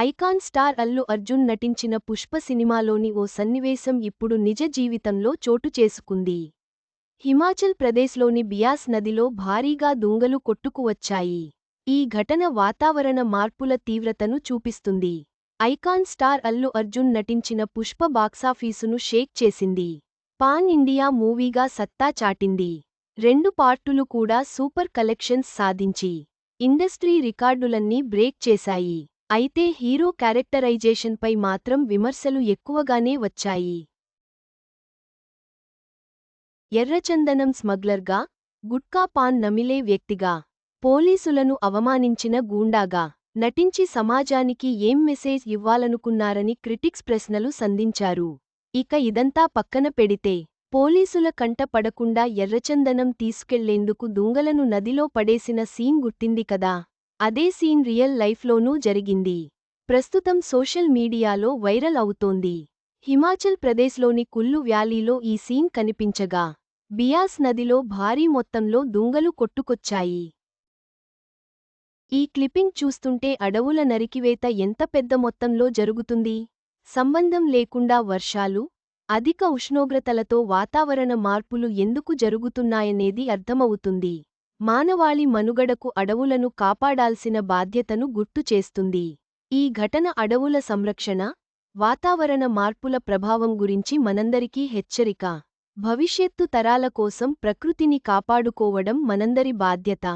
Icon star Allu Arjun నటించిన పుష్ప సినిమాలోని ఓ సన్నివేశం ఇప్పుడు నిజ జీవితంలో చోటు చేసుకుంది. హిమాచల్ ప్రదేశ్లోని బియాస్ నదిలో భారీగా దుంగలు కొట్టుకువచ్చాయి ఈ ఘటన వాతావరణ మార్పుల తీవ్రతను చూపిస్తుంది. ఐకాన్ స్టార్ అల్లు అర్జున్ నటించిన పుష్ప బాక్సాఫీసును షేక్ చేసింది. పాన్ ఇండియా మూవీగా సత్తా చాటింది. రెండు పార్టులు కూడా సూపర్ కలెక్షన్స్ సాధించి. ఇండస్ట్రీ రికార్డులన్నీ బ్రేక్ చేశాయి. అయితే హీరో క్యారెక్టరైజేషన్పై మాత్రం విమర్శలు ఎక్కువగానే వచ్చాయి. ఎర్రచందనం స్మగ్లర్గా గుట్కా పాన్ నమిలే వ్యక్తిగా పోలీసులను అవమానించిన గూండాగా నటించి సమాజానికి ఏం మెసేజ్ ఇవ్వాలనుకున్నారని క్రిటిక్స్ ప్రశ్నలు సంధించారు. ఇక ఇదంతా పక్కన పెడితే పోలీసుల కంట పడకుండా ఎర్రచందనం తీసుకెళ్ళేందుకు దుంగలను నదిలో పడేసిన సీన్ గుర్తింది కదా. అదే సీన్ రియల్ లైఫ్లోనూ జరిగింది. ప్రస్తుతం సోషల్ మీడియాలో వైరల్ అవుతోంది. హిమాచల్ ప్రదేశ్లోని కుల్లు వ్యాలీలో ఈ సీన్ కనిపించగా బియాస్ నదిలో భారీ మొత్తంలో దుంగలు కొట్టుకొచ్చాయి. ఈ క్లిప్పింగ్ చూస్తుంటే అడవుల నరికివేత ఎంత పెద్ద మొత్తంలో జరుగుతుంది? సంబంధం లేకుండా వర్షాలు అధిక ఉష్ణోగ్రతలతో వాతావరణ మార్పులు ఎందుకు జరుగుతున్నాయనేది అర్థమవుతుంది. మానవాళి మనుగడకు అడవులను కాపాడాల్సిన బాధ్యతను గుర్తు చేస్తుంది. ఈ ఘటన అడవుల సంరక్షణ వాతావరణ మార్పుల ప్రభావం గురించి మనందరికీ హెచ్చరిక. భవిష్యత్తు తరాల కోసం ప్రకృతిని కాపాడుకోవడం మనందరి బాధ్యత.